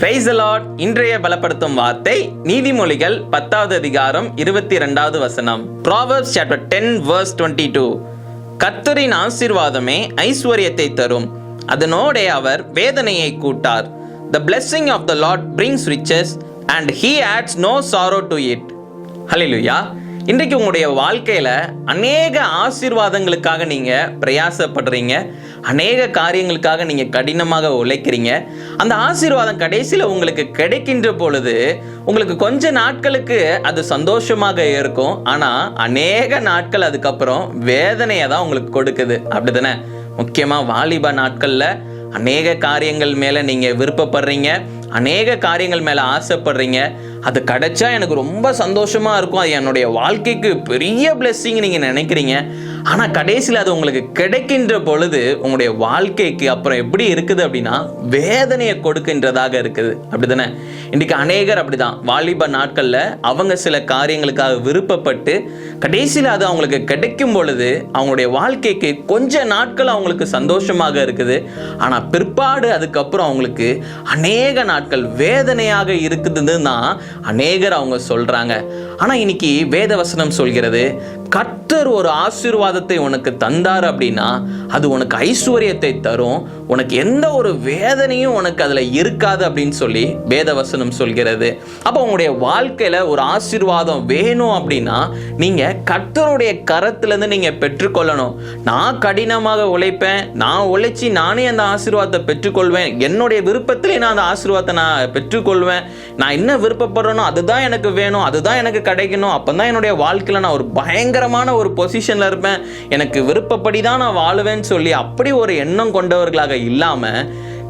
Price allot இன்றைய பலப்படுத்தும் வார்த்தை நீதிமொழிகள் பத்தாவது அதிகாரம் இருபத்தி இரண்டாவது வசனம். Proverbs chapter ten verse twenty two கத்தரின் ஆசீர்வாதமே ஐஸ்வர்யத்தை தரும். அதனோடே அவர் வேதனையை கூட்டார். The blessing of the Lord brings riches and he adds no sorrow to it hallelujah இன்றைக்கு உங்களுடைய வாழ்க்கையில அநேக ஆசீர்வாதங்களுக்காக நீங்க பிரயாசப்படுறீங்க. அநேக காரியங்களுக்காக நீங்க கடினமாக உழைக்கிறீங்க. அந்த ஆசீர்வாதம் கடைசியில் உங்களுக்கு கிடைக்கின்ற பொழுது உங்களுக்கு கொஞ்ச நாட்களுக்கு அது சந்தோஷமாக இருக்கும். ஆனா அநேக நாட்கள் அதுக்கப்புறம் வேதனையை தான் உங்களுக்கு கொடுக்குது. அப்படிதானே? முக்கியமா வாலிப நாட்கள்ல அநேக காரியங்கள் மேல நீங்க விருப்பப்படுறீங்க. அநேக காரியங்கள் மேல ஆசைப்படுறீங்க. அது கிடைச்சா எனக்கு ரொம்ப சந்தோஷமா இருக்கும். அது என்னுடைய வாழ்க்கைக்கு பெரிய பிளெஸ்ஸிங் நீங்கள் நினைக்கிறீங்க. ஆனால் கடைசியில் அது உங்களுக்கு கிடைக்கின்ற பொழுது உங்களுடைய வாழ்க்கைக்கு அப்புறம் எப்படி இருக்குது அப்படின்னா வேதனையை கொடுக்கின்றதாக இருக்குது. அப்படிதானே? இன்றைக்கி அநேகர் அப்படிதான். வாலிப நாட்களில் அவங்க சில காரியங்களுக்காக விருப்பப்பட்டு கடைசியில் அது அவங்களுக்கு கிடைக்கும் பொழுது அவங்களுடைய வாழ்க்கைக்கு கொஞ்ச நாட்கள் அவங்களுக்கு சந்தோஷமாக இருக்குது. ஆனால் பிற்பாடு அதுக்கப்புறம் அவங்களுக்கு அநேக நாட்கள் வேதனையாக இருக்குதுன்னு தான் அநேகர் அவங்க சொல்கிறாங்க ஆனால் இன்னைக்கு வேதவசனம் சொல்கிறது கர்த்தர் ஒரு ஆசீர்வாதத்தை உனக்கு தந்தார் அப்படின்னா அது உனக்கு ஐஸ்வர்யத்தை தரும். உனக்கு எந்த ஒரு வேதனையும் உனக்கு அதில் இருக்காது அப்படின்னு சொல்லி வேதவசனம் சொல்கிறது. அப்போ உங்களுடைய வாழ்க்கையில் ஒரு ஆசீர்வாதம் வேணும் அப்படின்னா நீங்கள் கர்த்தருடைய கரத்துலேருந்து நீங்கள் பெற்றுக்கொள்ளணும். நான் கடினமாக உழைப்பேன் நான் உழைச்சி நானே அந்த ஆசீர்வாதத்தை பெற்றுக்கொள்வேன். என்னுடைய விருப்பத்திலே நான் அந்த ஆசீர்வாதத்தை நான் பெற்றுக்கொள்வேன். நான் என்ன விருப்பப்படுறேனோ அதுதான் எனக்கு வேணும் அதுதான் எனக்கு கிடைக்கணும். அப்போ தான் என்னுடைய வாழ்க்கையில் நான் ஒரு பயங்கரமான ஒரு பொசிஷனில் இருப்பேன். எனக்கு விருப்பப்படி தான் நான் வாழுவேன்னு சொல்லி அப்படி ஒரு எண்ணம் கொண்டவர்களாக இல்லாமல்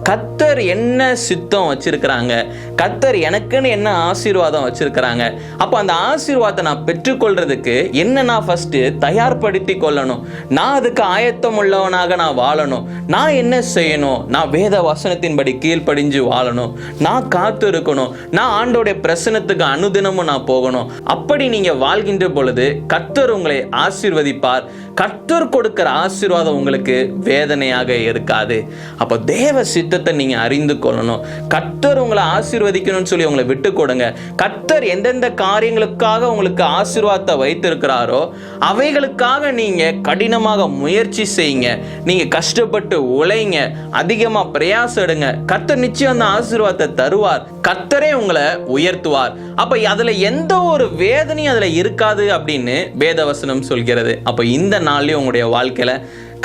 கத்தர் என்ன சித்தம் வச்சிருக்கிறாங்க? கத்தர் எனக்குன்னு என்ன ஆசீர்வாதம் வச்சிருக்கிறாங்க? அப்போ அந்த ஆசீர்வாதத்தை நான் பெற்றுக்கொள்றதுக்கு என்ன நான் ஃபஸ்ட்டு தயார்படுத்தி கொள்ளணும்? நான் அதுக்கு ஆயத்தம் உள்ளவனாக நான் வாழணும். நான் என்ன செய்யணும்? நான் வேத வசனத்தின்படி கீழ்ப்படிஞ்சு வாழணும். நான் காத்து இருக்கணும். நான் ஆண்டோடைய பிரசனத்துக்கு அனுதினமும் நான் போகணும். அப்படி நீங்கள் வாழ்கின்ற பொழுது கத்தர் உங்களை ஆசீர்வதிப்பார். கர்த்தர் கொடுக்கிற ஆசீர்வாதம் உங்களுக்கு வேதனையாக இருக்காது. அப்போ தேவ சித்தத்தை நீங்கள் அறிந்து கொள்ளணும். கர்த்தர் உங்களை ஆசீர்வதிக்கணும்னு சொல்லி உங்களை விட்டு கொடுங்க. கர்த்தர் எந்தெந்த காரியங்களுக்காக உங்களுக்கு ஆசீர்வாதத்தை வைத்திருக்கிறாரோ அவைகளுக்காக நீங்கள் கடினமாக முயற்சி செய்யுங்க. நீங்கள் கஷ்டப்பட்டு உழைங்க. அதிகமாக பிரயாசம் எடுங்க. கர்த்தர் நிச்சயம் அந்த ஆசீர்வாதத்தை தருவார். கத்தரே உங்களை உயர்த்துவார். அப்ப அதுல எந்த ஒரு வேதனையும் அதுல இருக்காது அப்படின்னு வேதவசனம் சொல்கிறது. அப்ப இந்த நாள்லயும் உங்களுடைய வாழ்க்கையில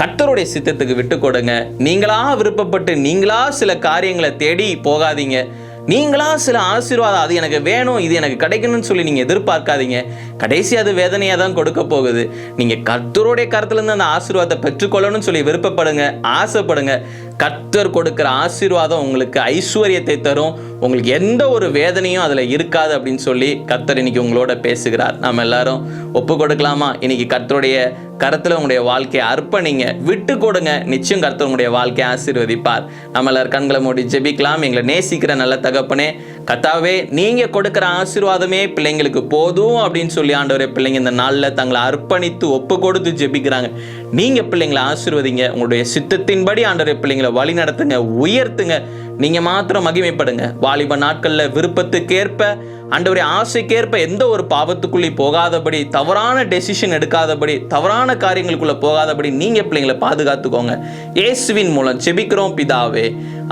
கத்தருடைய சித்தத்துக்கு விட்டு கொடுங்க. நீங்களா விருப்பப்பட்டு நீங்களா சில காரியங்களை தேடி போகாதீங்க. நீங்களா சில ஆசீர்வாதம் அது எனக்கு வேணும் இது எனக்கு கிடைக்கணும்னு சொல்லி நீங்க எதிர்பார்க்காதீங்க. கடைசி அது வேதனையாக தான் கொடுக்க போகுது. நீங்க கர்த்தருடைய கருத்துலேருந்து அந்த ஆசீர்வாதத்தை பெற்றுக்கொள்ளணும்னு சொல்லி விருப்பப்படுங்க ஆசைப்படுங்க. கர்த்தர் கொடுக்குற ஆசீர்வாதம் உங்களுக்கு ஐஸ்வர்யத்தை தரும். உங்களுக்கு எந்த ஒரு வேதனையும் அதில் இருக்காது அப்படின்னு சொல்லி கர்த்தர் இன்னைக்கு உங்களோட பேசுகிறார். நாம் எல்லாரும் ஒப்பு கொடுக்கலாமா? இன்னைக்கு கர்த்தருடைய கருத்தில் உங்களுடைய வாழ்க்கையை அர்ப்பணிங்க. விட்டு கொடுங்க. நிச்சயம் கர்த்தர் உங்களுடைய வாழ்க்கையை ஆசீர்வதிப்பார். நம்ம எல்லாரும் கண்களை மூடி ஜெபிக்கலாம். எங்களை நேசிக்கிற நல்ல தகப்பனே கத்தாவே நீங்கள் கொடுக்குற ஆசீர்வாதமே பிள்ளைங்களுக்கு போதும் அப்படின்னு சொல்லி ஆண்டவரே பிள்ளைங்க இந்த நாளில் தங்களை அர்ப்பணித்து ஒப்பு கொடுத்து ஜெபிக்கிறாங்க. நீங்கள் பிள்ளைங்களை ஆசீர்வதிங்க. உங்களுடைய சித்தத்தின்படி ஆண்டவரே பிள்ளைங்களை வழி நடத்துங்க உயர்த்துங்க. நீங்கள் மாத்திரம் மகிமைப்படுங்க. வாலிப நாட்களில் விருப்பத்துக்கேற்ப ஆண்டவரே ஆசைக்கேற்ப எந்த ஒரு பாவத்துக்குள்ளே போகாதபடி தவறான டெசிஷன் எடுக்காதபடி தவறான காரியங்களுக்குள்ளே போகாதபடி நீங்கள் பிள்ளைங்களை பாதுகாத்துக்கோங்க. இயேசுவின் மூலம் செபிக்கிறோம் பிதாவே.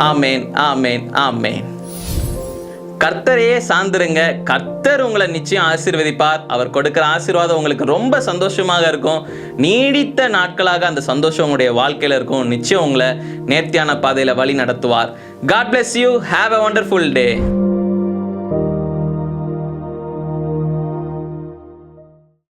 ஆமேன் ஆமேன் ஆமேன். கர்த்தரையே சார்ந்துருங்க கர்த்தர் உங்களை நிச்சயம் ஆசீர்வதிப்பார். அவர் கொடுக்கிற ஆசீர்வாதம் உங்களுக்கு ரொம்ப சந்தோஷமாக இருக்கும். நீடித்த நாட்களாக அந்த சந்தோஷம் உங்களுடைய வாழ்க்கையில் இருக்கும். நிச்சயம் உங்களை நேர்த்தியான பாதையில் வழி நடத்துவார். God bless you have a wonderful day